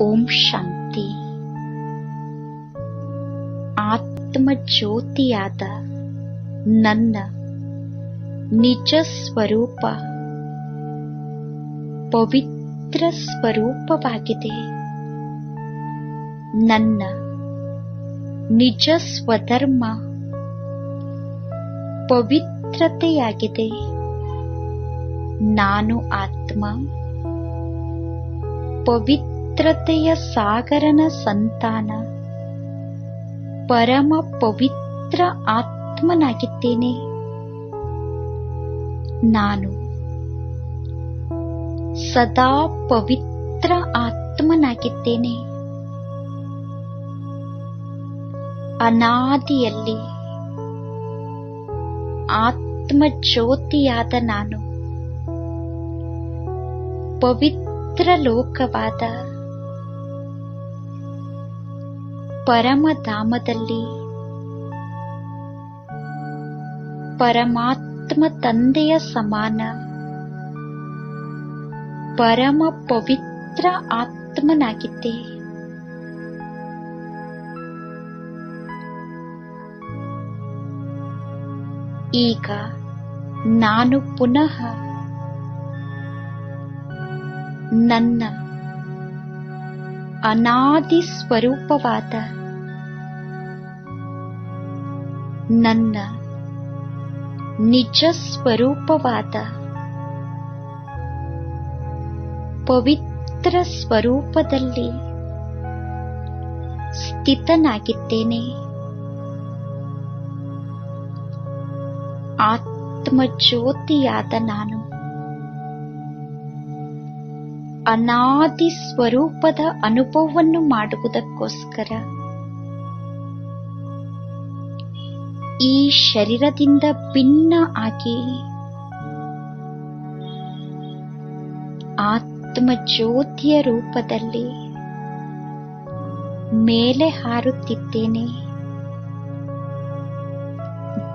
ಓಂ ಶಾಂತಿ. ಆತ್ಮ ಜ್ಯೋತಿಯಾದ ನನ್ನ ನಿಜ ಸ್ವರೂಪ ಪವಿತ್ರ ಸ್ವರೂಪವಾಗಿದೆ. ನನ್ನ ನಿಜ ಸ್ವಧರ್ಮ ಪವಿತ್ರತೆಯಾಗಿದೆ. ನಾನು ಆತ್ಮ ಪವಿತ್ರತೆಯ ಸಾಗರನ ಸಂತಾನ. ಪರಮ ಪವಿತ್ರ ಆತ್ಮನಾಗಿದ್ದೇನೆ. ನಾನು ಸದಾ ಪವಿತ್ರ ಆತ್ಮನಾಗಿದ್ದೇನೆ. ಅನಾದಿಯಲ್ಲಿ ಆತ್ಮ ಜ್ಯೋತಿಯಾದ ನಾನು. ಪವಿತ್ರ ಲೋಕವಾದ ಪರಮಧಾಮದಲ್ಲಿ. ಪರಮಾತ್ಮ ತಂದೆಯ ಸಮಾನ. ಪರಮ ಪವಿತ್ರ ಆತ್ಮನಾಗಿದ್ದೆ. ಈಗ ನಾನು ಪುನಃ ನನ್ನ ಅನಾದಿ ಸ್ವರೂಪವಾದ ನನ್ನ ನಿಜ ಸ್ವರೂಪವಾದ ಪವಿತ್ರ ಸ್ವರೂಪದಲ್ಲಿ ಸ್ಥಿತನಾಗಿದ್ದೇನೆ. ಆತ್ಮಜ್ಯೋತಿಯಾದ ನಾನು. ಅನಾದಿ ಸ್ವರೂಪದ ಅನುಭವವನ್ನು ಮಾಡುವುದಕ್ಕೋಸ್ಕರ. ಈ ಶರೀರದಿಂದ ಭಿನ್ನ ಆಗಿ ಆತ್ಮ ಜ್ಯೋತಿಯ ರೂಪದಲ್ಲಿ ಮೇಲೆ ಹಾರುತ್ತಿದ್ದೇನೆ.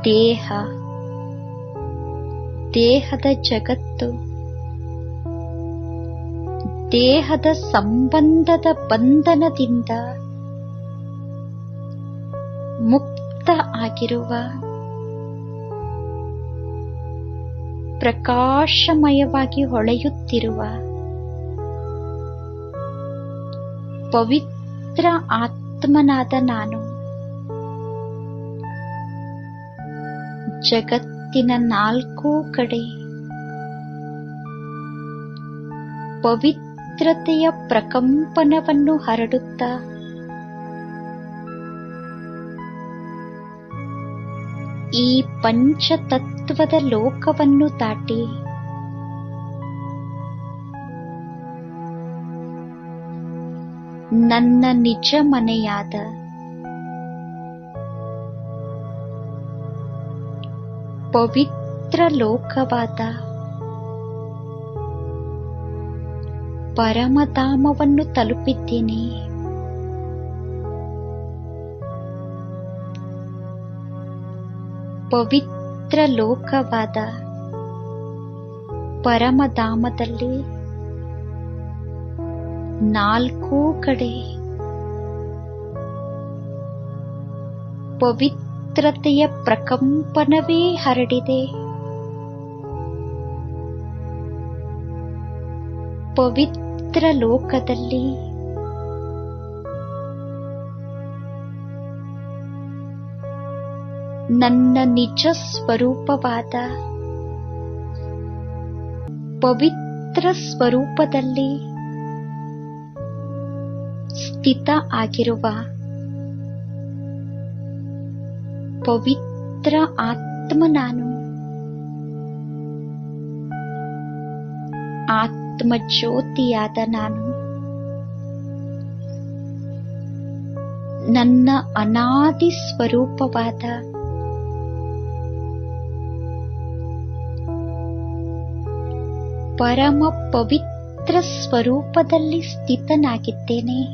ದೇಹ, ದೇಹದ ಜಗತ್ತು ದೇಹದ ಸಂಬಂಧದ ಬಂಧನದಿಂದ ಮುಕ್ತ ಆಗಿರುವ ಪ್ರಕಾಶಮಯವಾಗಿ ಹೊಳೆಯುತ್ತಿರುವ ಪವಿತ್ರ ಆತ್ಮನಾದ ನಾನು ಜಗತ್ತಿನ ನಾಲ್ಕೂ ಕಡೆ ಪವಿತ್ರತೆಯ ಪ್ರಕಂಪನವನ್ನು ಹರಡುತ್ತಾ? ಈ ಪಂಚತತ್ವದ ಲೋಕವನ್ನು ದಾಟಿ? ನನ್ನ ನಿಜ ಮನೆಯಾದ? ಪವಿತ್ರ ಲೋಕವಾದ? ಪರಮಧಾಮವನ್ನು ತಲುಪಿದ್ದೇನೆ. ಪವಿತ್ರ ಲೋಕವಾದ ಪರಮಧಾಮದಲ್ಲಿ ನಾಲ್ಕೂ ಕಡೆ ಪವಿತ್ರತೆಯ ಪ್ರಕಂಪನವೇ ಹರಡಿದೆ. ಪವಿತ್ರ ಲೋಕದಲ್ಲಿ ನನ್ನ ನಿಜ ಸ್ವರೂಪವಾದ ಪವಿತ್ರ ಸ್ವರೂಪದಲ್ಲಿ ಸ್ಥಿತ ಆಗಿರುವ ಪವಿತ್ರ ಆತ್ಮ ನಾನು. ಆತ್ಮ ಜ್ಯೋತಿಯಾದ ನಾನು. ನನ್ನ ಅನಾದಿ ಸ್ವರೂಪವಾದ ಪರಮ ಪವಿತ್ರ ಸ್ವರೂಪದಲ್ಲಿ ಸ್ಥಿತನಾಗಿದ್ದೇನೆ.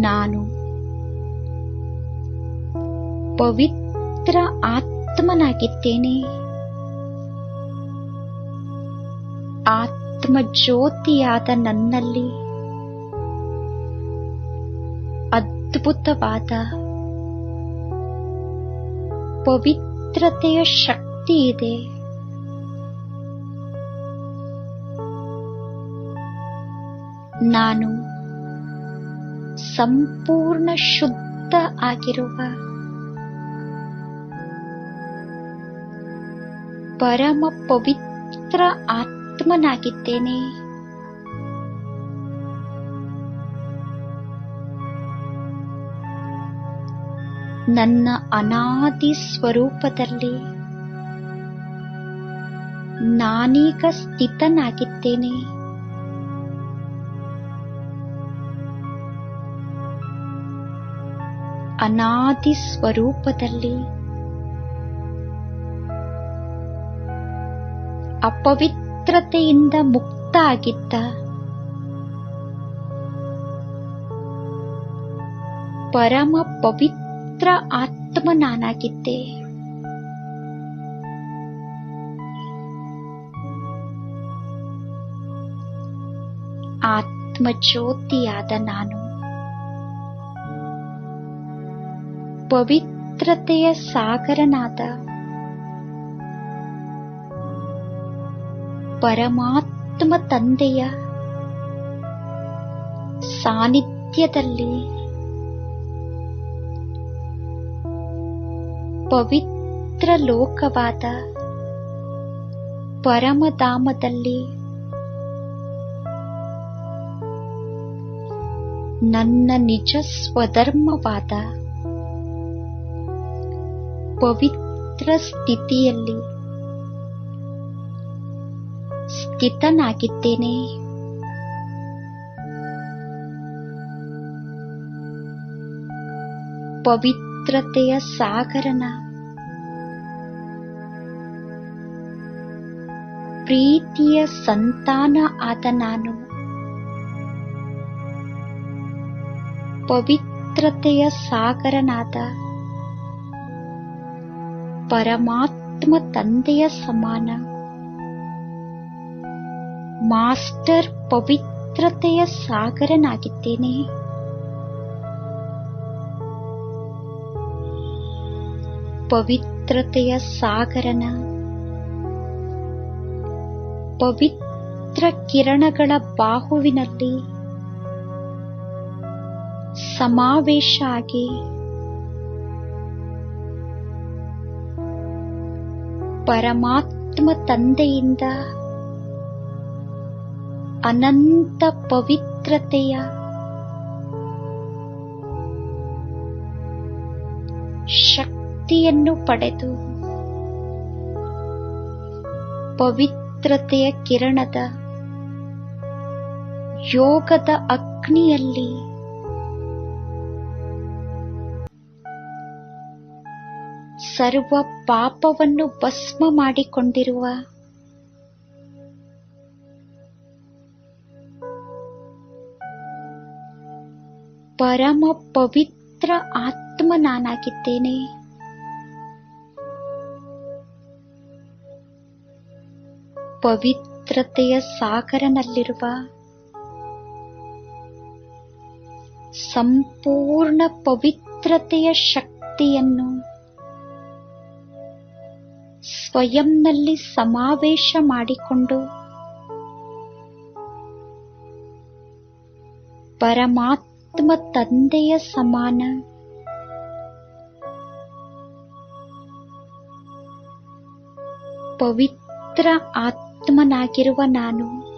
ನಾನು ಪವಿತ್ರ ಆತ್ಮನಾಗಿದ್ದೇನೆ. ಆತ್ಮ ಜ್ಯೋತಿಯಾದ ನನ್ನಲ್ಲಿ. ಅದ್ಭುತವಾದ ಪವಿತ್ರತೆಯ ಶಕ್ತಿ ಇದೆ. ನಾನು ಸಂಪೂರ್ಣ ಶುದ್ಧ ಆಗಿರುವ ಪರಮ ಪವಿತ್ರ ಆತ್ಮನಾಗಿದ್ದೇನೆ ನನ್ನ ಅನಾದಿ ಸ್ವರೂಪದಲ್ಲಿ ನಾನೀಗ ಸ್ಥಿತನಾಗಿದ್ದೇನೆ. ಅನಾದಿ ಸ್ವರೂಪದಲ್ಲಿ ಅಪವಿತ್ರತೆಯಿಂದ ಮುಕ್ತ ಆಗಿದ್ದ ಪರಮ ಪವಿತ್ರ ಆತ್ಮ ನಾನಾಗಿದ್ದೆ ಆತ್ಮ ಜ್ಯೋತಿಯಾದ ನಾನು. ಪವಿತ್ರತೆಯ ಸಾಗರನಾದ ಪರಮಾತ್ಮ ತಂದೆಯ ಸಾನ್ನಿಧ್ಯದಲ್ಲಿ ಪವಿತ್ರ ಲೋಕವಾದ ಪರಮಧಾಮದಲ್ಲಿ ನನ್ನ ನಿಜ ಸ್ವಧರ್ಮವಾದ ಪವಿತ್ರ ಸ್ಥಿತಿಯಲ್ಲಿ ಸ್ಥಿತನಾಗಿದ್ದೇನೆ ಪವಿತ್ರತೆಯ ಸಾಗರನ ಪ್ರೀತಿಯ ಸಂತಾನ ಆದ ನಾನು. ಪವಿತ್ರತೆಯ ಸಾಗರನಾದ ಪರಮಾತ್ಮ ತಂದೆಯ ಸಮಾನ. ಮಾಸ್ಟರ್ ಪವಿತ್ರತೆಯ ಸಾಗರನಾಗಿದ್ದೇನೆ. ಪವಿತ್ರತೆಯ ಸಾಗರನ ಪವಿತ್ರ ಕಿರಣಗಳ ಬಾಹುವಿನಲ್ಲಿ ಸಮಾವೇಶ ಆಗಿ ಪರಮಾತ್ಮ ತಂದೆಯಿಂದ ಅನಂತ ಪವಿತ್ರತೆಯ ಶಕ್ತಿಯನ್ನು ಪಡೆದು ಪವಿತ್ರತೆಯ ಕಿರಣದ ಯೋಗದ ಅಗ್ನಿಯಲ್ಲಿ ಸರ್ವ ಪಾಪವನ್ನು ಭಸ್ಮ ಮಾಡಿಕೊಂಡಿರುವ ಪರಮ ಪವಿತ್ರ ಆತ್ಮ ನಾನಾಗಿದ್ದೇನೆ ಪವಿತ್ರತೆಯ ಸಾಗರನಲ್ಲಿರುವ ಸಂಪೂರ್ಣ ಪವಿತ್ರತೆಯ ಶಕ್ತಿಯನ್ನು ಸ್ವಯಂನಲ್ಲಿ ಸಮಾವೇಶ ಮಾಡಿಕೊಂಡು ಪರಮಾತ್ಮ ತಂದೆಯ ಸಮಾನ. ಪವಿತ್ರ ಆತ್ಮನಾಗಿರುವ ನಾನು.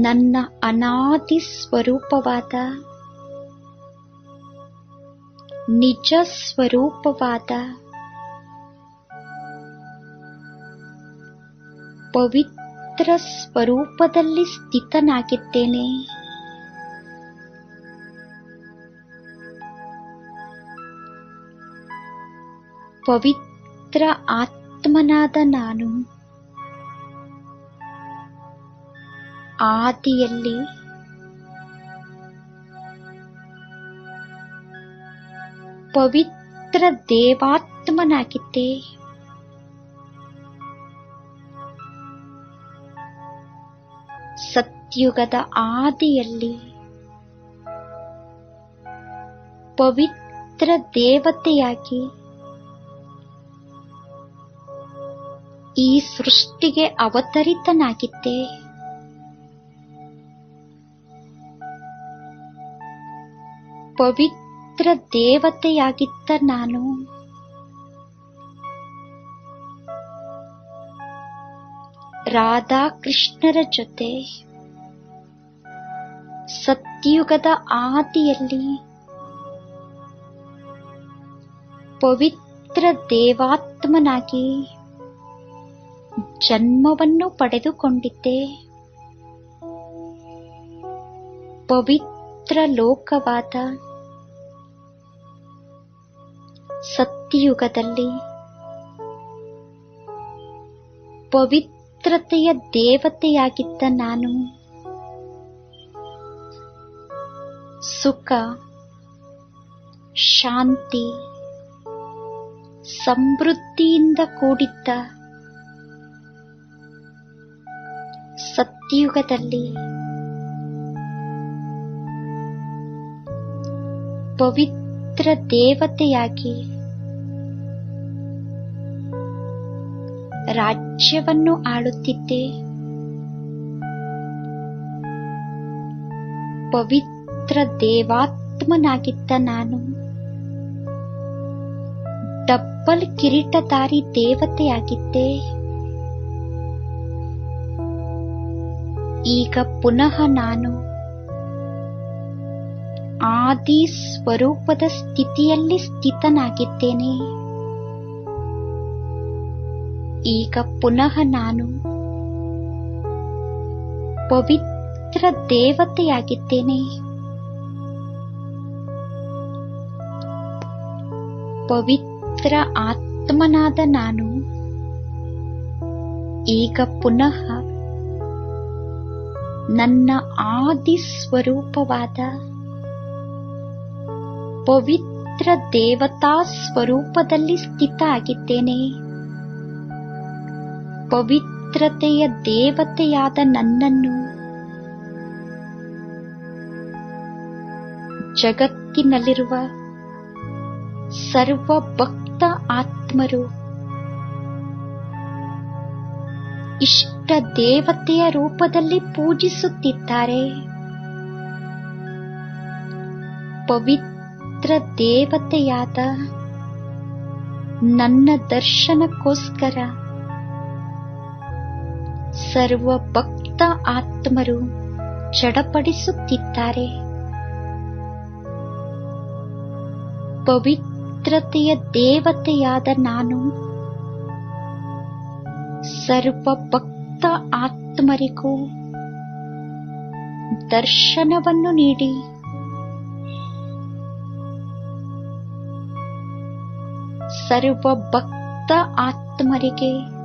ನನ್ನ ಅನಾದಿ ಸ್ವರೂಪವಾದ ನಿಜ ಸ್ವರೂಪವಾದ ಪವಿತ್ರ ಸ್ವರೂಪದಲ್ಲಿ ಸ್ಥಿತನಾಗಿದ್ದೇನೆ. ಪವಿತ್ರ ಆತ್ಮನಾದ ನಾನು ಆದಿಯಲ್ಲಿ ಪವಿತ್ರ ದೇವಾತ್ಮನಾಗಿದ್ದೆ. ಸತ್ಯುಗದ ಆದಿಯಲ್ಲಿ ಪವಿತ್ರ ದೇವತೆಯಾಗಿ ಈ ಸೃಷ್ಟಿಗೆ ಅವತರಿತನಾಗಿದ್ದೆ. ಪವಿತ್ರ ದೇವತೆಯಾಗಿದ್ದ ನಾನು ರಾಧಾಕೃಷ್ಣರ ಜೊತೆ. ಸತ್ಯುಗದ ಆದಿಯಲ್ಲಿ ಪವಿತ್ರ ದೇವಾತ್ಮನಾಗಿ ಜನ್ಮವನ್ನು ಪಡೆದುಕೊಂಡಿದ್ದೆ. ಪವಿತ್ರ ಲೋಕವಾದ ಸತ್ಯಯುಗದಲ್ಲಿ ಪವಿತ್ರತೆಯ ದೇವತೆಯಾಗಿದ್ದ ನಾನು. ಸುಖ ಶಾಂತಿ ಸಮೃದ್ಧಿಯಿಂದ ಕೂಡಿದ್ದ ಸತ್ಯಯುಗದಲ್ಲಿ ಪವಿತ್ರ ದೇವತೆಯಾಗಿ ರಾಜ್ಯವನ್ನು ಆಳುತ್ತಿದ್ದೆ. ಪವಿತ್ರ ದೇವಾತ್ಮನಾಗಿದ್ದ ನಾನು. ಡಬ್ಬಲ್ ಕಿರೀಟಧಾರಿ ದೇವತೆಯಾಗಿದ್ದೆ. ಈಗ ಪುನಃ ನಾನು ಆದಿ ಸ್ವರೂಪದ ಸ್ಥಿತಿಯಲ್ಲಿ ಸ್ಥಿತನಾಗಿದ್ದೇನೆ. ಈಗ ಪುನಃ ನಾನು ಪವಿತ್ರ ದೇವತೆಯಾಗಿದ್ದೇನೆ. ಪವಿತ್ರ ಆತ್ಮನಾದ ನಾನು ಈಗ ಪುನಃ ನನ್ನ ಆದಿ ಸ್ವರೂಪವಾದ ಪವಿತ್ರ ದೇವತಾ ಸ್ವರೂಪದಲ್ಲಿ ಸ್ಥಿತ ಆಗಿದ್ದೇನೆ. ಪವಿತ್ರತೆಯ ದೇವತೆಯಾದ ನನ್ನನ್ನು. ಜಗತ್ತಿನಲ್ಲಿರುವ ಸರ್ವ ಭಕ್ತ ಆತ್ಮರು, ಇಷ್ಟ ದೇವತೆಯ ರೂಪದಲ್ಲಿ ಪೂಜಿಸುತ್ತಿದ್ದಾರೆ. ಪವಿತ್ರ ದೇವತೆಯಾದ ನನ್ನ ದರ್ಶನಕ್ಕೋಸ್ಕರ ಸರ್ವ ಭಕ್ತ ಆತ್ಮರು ಚಡಪಡಿಸುತ್ತಿದ್ದಾರೆ. ಪವಿತ್ರತೆಯ ದೇವತೆಯಾದ ನಾನು ಸರ್ವ ಭಕ್ತ ಆತ್ಮರಿಗೂ ದರ್ಶನವನ್ನು ನೀಡಿ ಸರ್ವ ಭಕ್ತ ಆತ್ಮರಿಗೆ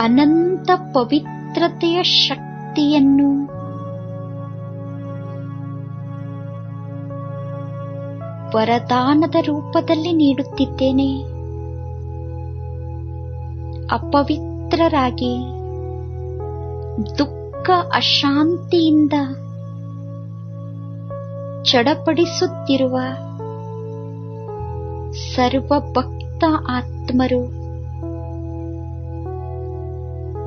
ಅನಂತ ಪವಿತ್ರತೆಯ ಶಕ್ತಿಯನ್ನು ವರದಾನದ ರೂಪದಲ್ಲಿ ನೀಡುತ್ತಿದ್ದೇನೆ. ಅಪವಿತ್ರರಾಗಿ ದುಃಖ ಅಶಾಂತಿಯಿಂದ ಚಡಪಡಿಸುತ್ತಿರುವ ಸರ್ವ ಭಕ್ತ ಆತ್ಮರು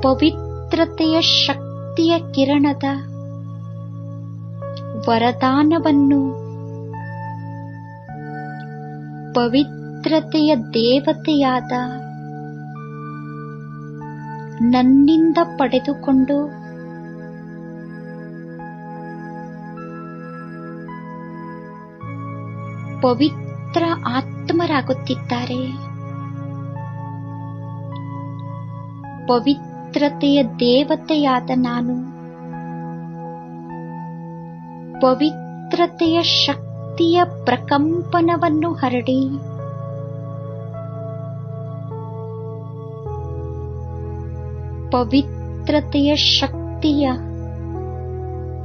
ಪವಿತ್ರತೆಯ ಶಕ್ತಿಯ ಕಿರಣದ ವರದಾನವನ್ನು ಪವಿತ್ರತೆಯ ದೇವತೆಯಾದ ನನ್ನಿಂದ ಪಡೆದುಕೊಂಡು ಪವಿತ್ರ ಆತ್ಮರಾಗುತ್ತಿದ್ದಾರೆ. ಪವಿತ್ರತೆಯ ದೇವತೆಯಾದ ನಾನು. ಪವಿತ್ರತೆಯ ಶಕ್ತಿಯ ಪ್ರಕಂಪನವನ್ನು ಹರಡಿ. ಪವಿತ್ರತೆಯ ಶಕ್ತಿಯ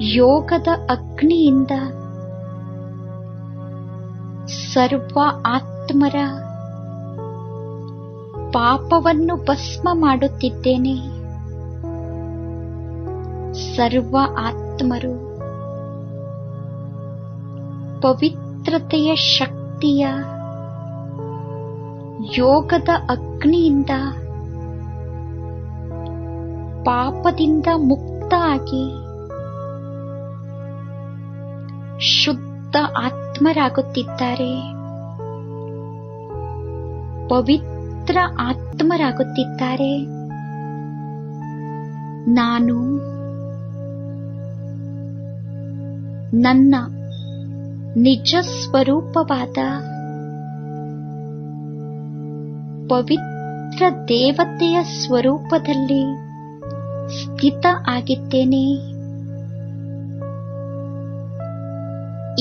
ಯೋಗದ ಅಗ್ನಿಯಿಂದ ಸರ್ವ ಆತ್ಮರ ಪಾಪವನ್ನು ಭಸ್ಮ ಮಾಡುತ್ತಿದ್ದೇನೆ. ಸರ್ವ ಆತ್ಮರು. ಪವಿತ್ರತೆಯ ಶಕ್ತಿಯ ಯೋಗದ ಅಗ್ನಿಯಿಂದ ಪಾಪದಿಂದ ಮುಕ್ತ ಆಗಿ ಶುದ್ಧ ಆತ್ಮರಾಗುತ್ತಿದ್ದಾರೆ. ಪವಿತ್ರ ಆತ್ಮರಾಗುತ್ತಿದ್ದಾರೆ. ನಾನು ನನ್ನ ನಿಜ ಸ್ವರೂಪವಾದ ಪವಿತ್ರ ದೇವತೆಯ ಸ್ವರೂಪದಲ್ಲಿ ಸ್ಥಿತ ಆಗಿದ್ದೇನೆ.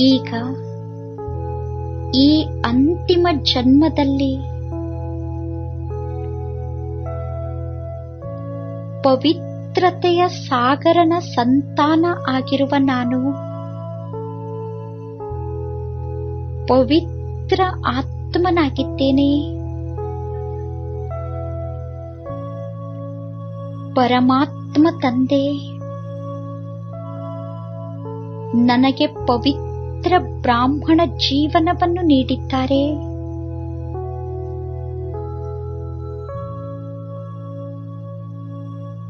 ಈಗ ಈ ಅಂತಿಮ ಜನ್ಮದಲ್ಲಿ ಪವಿತ್ರತೆಯ ಸಾಗರನ ಸಂತಾನ ಆಗಿರುವ ನಾನು ಪವಿತ್ರ ಆತ್ಮನಾಗಿದ್ದೇನೆ. ಪರಮಾತ್ಮ ತಂದೆ ನನಗೆ ಪವಿತ್ರ ಬ್ರಾಹ್ಮಣ ಜೀವನವನ್ನು ನೀಡಿದ್ದಾರೆ.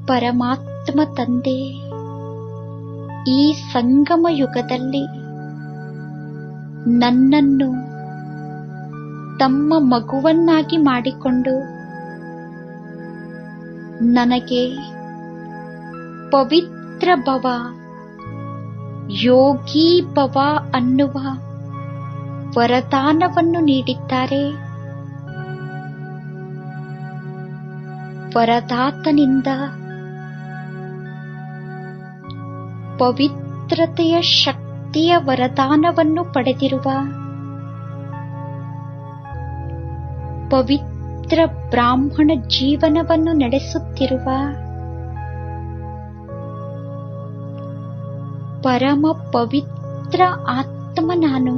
ಪರಮಾತ್ಮ ತಂದೆ ಈ ಸಂಗಮ ಯುಗದಲ್ಲಿ ನನ್ನನ್ನು ತಮ್ಮ ಮಗುವನ್ನಾಗಿ ಮಾಡಿಕೊಂಡು ನನಗೆ ಪವಿತ್ರ ಭವ ಯೋಗಿ ಭವ ಅನ್ನುವ ವರದಾನವನ್ನು ನೀಡಿದ್ದಾರೆ. ವರದಾತನಿಂದ ಪವಿತ್ರತೆಯ ಶಕ್ತಿಯ ವರದಾನವನ್ನು ಪಡೆದಿರುವ ಪವಿತ್ರ ಬ್ರಾಹ್ಮಣ ಜೀವನವನ್ನು ನಡೆಸುತ್ತಿರುವ ಪರಮ ಪವಿತ್ರ ಆತ್ಮ ನಾನು.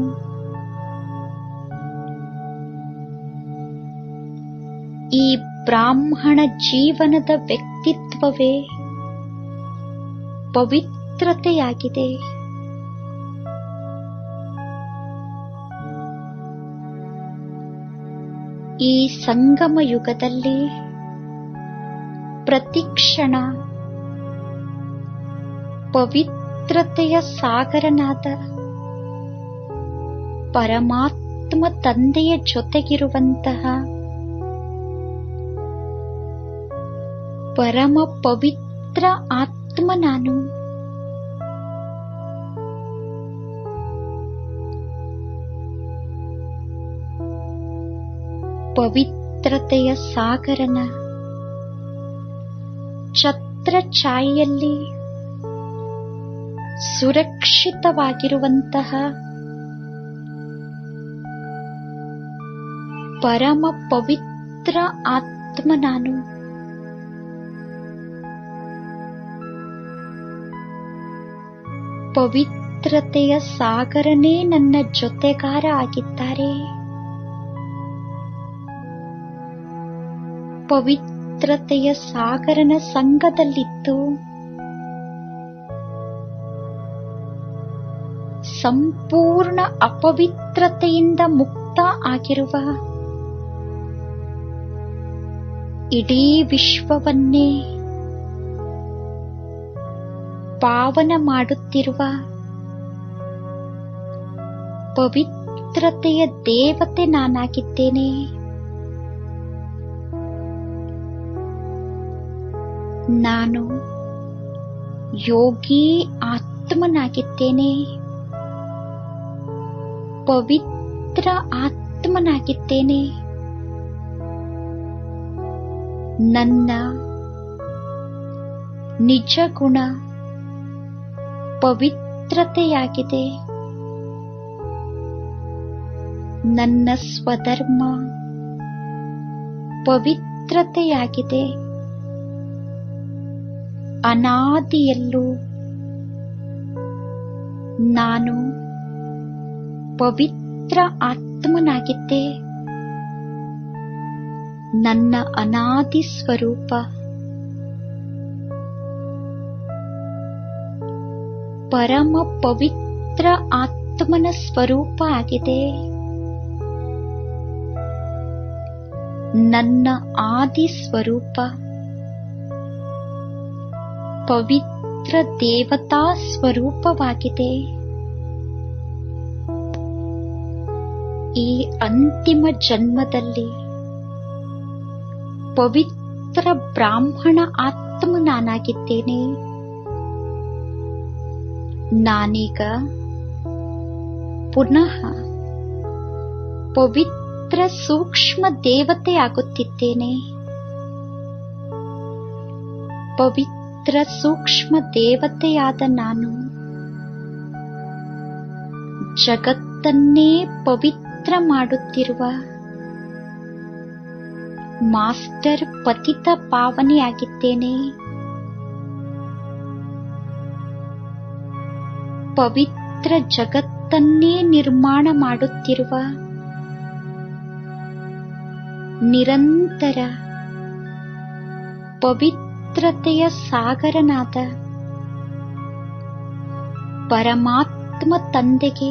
ಈ ಬ್ರಾಹ್ಮಣ ಜೀವನದ ವ್ಯಕ್ತಿತ್ವವೇ ಪವಿತ್ರತೆಯಾಗಿದೆ. ಈ ಸಂಗಮ ಯುಗದಲ್ಲಿ ಪ್ರತಿಕ್ಷಣ ಪವಿತ್ರತೆಯ ಸಾಗರನಾದ ಪರಮಾತ್ಮ ತಂದೆಯ ಜೊತೆಗಿರುವಂತಹ ಪರಮ ಪವಿತ್ರ ಆತ್ಮ ನಾನು ಪವಿತ್ರತೆಯ ಸಾಗರನ ಛತ್ರ ಛಾಯೆಯಲ್ಲಿ ಸುರಕ್ಷಿತವಾಗಿರುವಂತಹ ಪರಮ ಪವಿತ್ರ ಆತ್ಮ ನಾನು. ಪವಿತ್ರತೆಯ ಸಾಗರನೇ ನನ್ನ ಜೊತೆಗಾರ ಆಗಿದ್ದಾರೆ. ಪವಿತ್ರತೆಯ ಸಾಗರನ ಸಂಘದಲ್ಲಿತ್ತು. ಸಂಪೂರ್ಣ ಅಪವಿತ್ರತೆಯಿಂದ ಮುಕ್ತ ಆಗಿರುವ ಇಡೀ ವಿಶ್ವವನ್ನೇ ಪಾವನ ಮಾಡುತ್ತಿರುವ ಪವಿತ್ರತೆಯ ದೇವತೆ ನಾನಾಗಿದ್ದೇನೆ. ನಾನು ಯೋಗಿ ಆತ್ಮನಾಗಿದ್ದೇನೆ. ಪವಿತ್ರ ಆತ್ಮನಾಗಿದ್ದೇನೆ. ನನ್ನ ನಿಜ ಗುಣ ಪವಿತ್ರತೆಯಾಗಿದೆ. ನನ್ನ ಸ್ವಧರ್ಮ ಪವಿತ್ರತೆಯಾಗಿದೆ. ಅನಾದಿಯಲ್ಲೂ ನಾನು ಪವಿತ್ರ ಆತ್ಮನಾಗಿದ್ದೆ. ನನ್ನ ಅನಾದಿ ಸ್ವರೂಪ ಪರಮ ಪವಿತ್ರ ಆತ್ಮನ ಸ್ವರೂಪ ಆಗಿದೆ. ನನ್ನ ಆದಿ ಸ್ವರೂಪ ಪವಿತ್ರ ದೇವತಾ ಸ್ವರೂಪವಾಗಿದೆ. ಈ ಅಂತಿಮ ಜನ್ಮದಲ್ಲಿ ಪವಿತ್ರ ಬ್ರಾಹ್ಮಣ ಆತ್ಮ ನಾನಾಗಿದ್ದೇನೆ ನಾನೀಗ ಪುನಃ ಪವಿತ್ರ ಸೂಕ್ಷ್ಮ ದೇವತೆ ಆಗುತ್ತಿದ್ದೇನೆ ಪವಿತ್ರ ಸೂಕ್ಷ್ಮ ದೇವತೆಯಾದ ನಾನು. ಜಗತ್ತನ್ನೇ ಪವಿತ್ರ ಮಾಡುತ್ತಿರುವ ಮಾಸ್ಟರ್ ಪತಿತ ಪಾವನೆಯಾಗಿದ್ದೇನೆ. ಪವಿತ್ರ ಜಗತ್ತನ್ನೇ ನಿರ್ಮಾಣ ಮಾಡುತ್ತಿರುವ ನಿರಂತರ ಪವಿತ್ರತೆಯ ಸಾಗರನಾದ ಪರಮಾತ್ಮ ತಂದೆಗೆ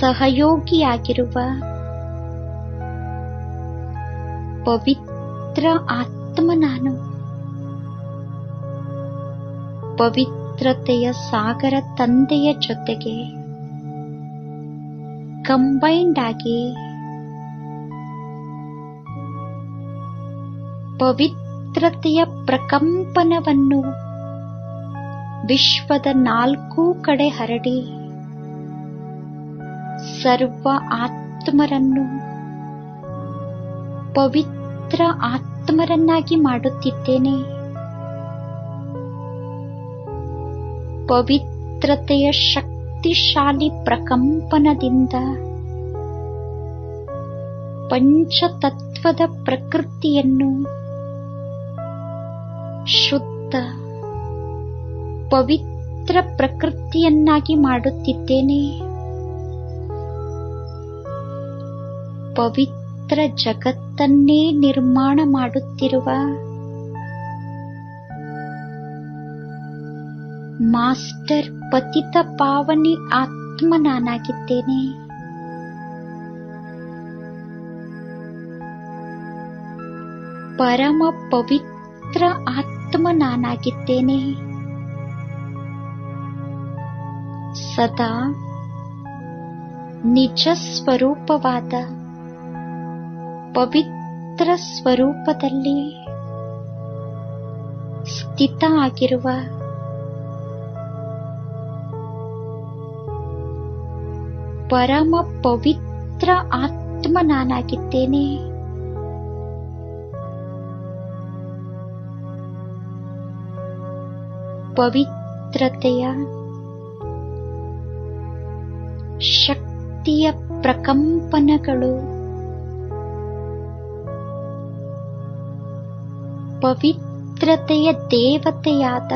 ಸಹಯೋಗಿಯಾಗಿರುವ ಪವಿತ್ರ ಆತ್ಮ ನಾನು. ಪವಿತ್ರತೆಯ ಸಾಗರ ತಂದೆಯ ಜೊತೆಗೆ ಕಂಬೈಂಡ್ ಆಗಿ ಪವಿತ್ರತೆಯ ಪ್ರಕಂಪನವನ್ನು ವಿಶ್ವದ ನಾಲ್ಕೂ ಕಡೆ ಹರಡಿ ಸರ್ವ ಆತ್ಮರನ್ನು ಪವಿತ್ರ ಆತ್ಮರನ್ನಾಗಿ ಮಾಡುತ್ತಿದ್ದೇನೆ. ಪವಿತ್ರತೆಯ ಶಕ್ತಿಶಾಲಿ ಪ್ರಕಂಪನದಿಂದ ಪಂಚತತ್ವದ ಪ್ರಕೃತಿಯನ್ನು ಶುದ್ಧ, ಪವಿತ್ರ ಪ್ರಕೃತಿಯನ್ನಾಗಿ ಮಾಡುತ್ತಿದ್ದೇನೆ. ಪವಿತ್ರ ಜಗತ್ತನ್ನೇ ನಿರ್ಮಾಣ ಮಾಡುತ್ತಿರುವ ಮಾಸ್ಟರ್ ಪತಿತ ಪಾವನಿ ಆತ್ಮ ನಾನಾಗಿದ್ದೇನೆ ಪರಮ ಪವಿತ್ರ ಆತ್ಮ ನಾನಾಗಿದ್ದೇನೆ. ಸದಾ ನಿಜ ಸ್ವರೂಪವಾದ ಪವಿತ್ರ ಸ್ವರೂಪದಲ್ಲಿ ಸ್ಥಿತ ಆಗಿರುವ ಪರಮ ಪವಿತ್ರ ಆತ್ಮ ನಾನಾಗಿದ್ದೇನೆ. ಪವಿತ್ರತೆಯ ಶಕ್ತಿಯ ಪ್ರಕಂಪನಗಳು. ಪವಿತ್ರತೆಯ ದೇವತೆಯಾದ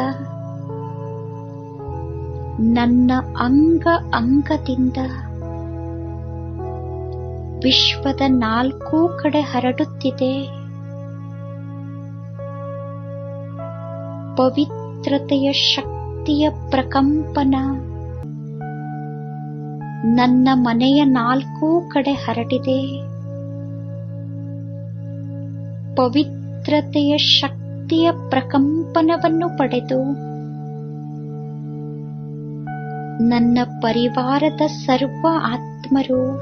ನನ್ನ ಅಂಗ ಅಂಗದಿಂದ ವಿಶ್ವದ ನಾಲ್ಕೂ ಕಡೆ ಹರಡುತ್ತಿದೆ. ಪವಿತ್ರತೆಯ ಶಕ್ತಿಯ ಪ್ರಕಂಪನ. ನನ್ನ ಮನೆಯ ನಾಲ್ಕೂ ಕಡೆ ಹರಡಿದೆ. ಪವಿತ್ರತೆಯ ಶಕ್ತಿಯ ಪ್ರಕಂಪನವನ್ನು ಪಡೆದು ನನ್ನ ಪರಿವಾರದ ಸರ್ವ ಆತ್ಮರು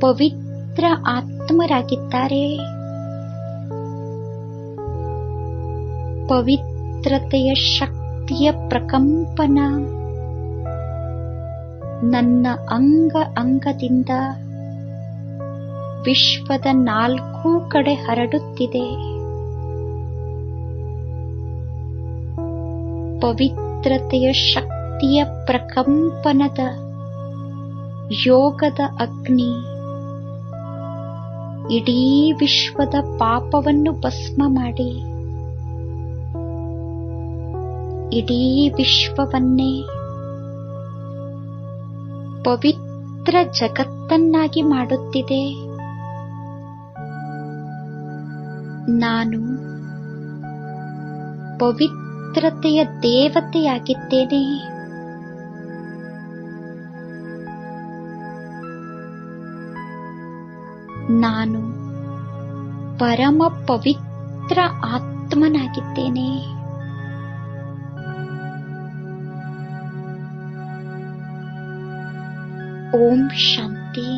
ಪವಿತ್ರ ಆತ್ಮರಾಗಿದ್ದಾರೆ. ಪವಿತ್ರತೆಯ ಶಕ್ತಿಯ ಪ್ರಕಂಪನ. ನನ್ನ ಅಂಗ ಅಂಗದಿಂದ ವಿಶ್ವದ ನಾಲ್ಕೂ ಕಡೆ ಹರಡುತ್ತಿದೆ. ಪವಿತ್ರತೆಯ ಶಕ್ತಿಯ ಪ್ರಕಂಪನದ ಯೋಗದ ಅಗ್ನಿ. ಇಡೀ ವಿಶ್ವದ ಪಾಪವನ್ನು ಭಸ್ಮ ಮಾಡಿ. ಇಡೀ ವಿಶ್ವವನ್ನೇ ಪವಿತ್ರ ಜಗತ್ತನ್ನಾಗಿ ಮಾಡುತ್ತಿದೆ. ನಾನು ಪವಿತ್ರತೆಯ ದೇವತೆಯಾಗಿದ್ದೇನೆ. ನಾನು ಪರಮ ಪವಿತ್ರ ಆತ್ಮನಾಗಿದ್ದೇನೆ. ಓಂ ಶಾಂತಿ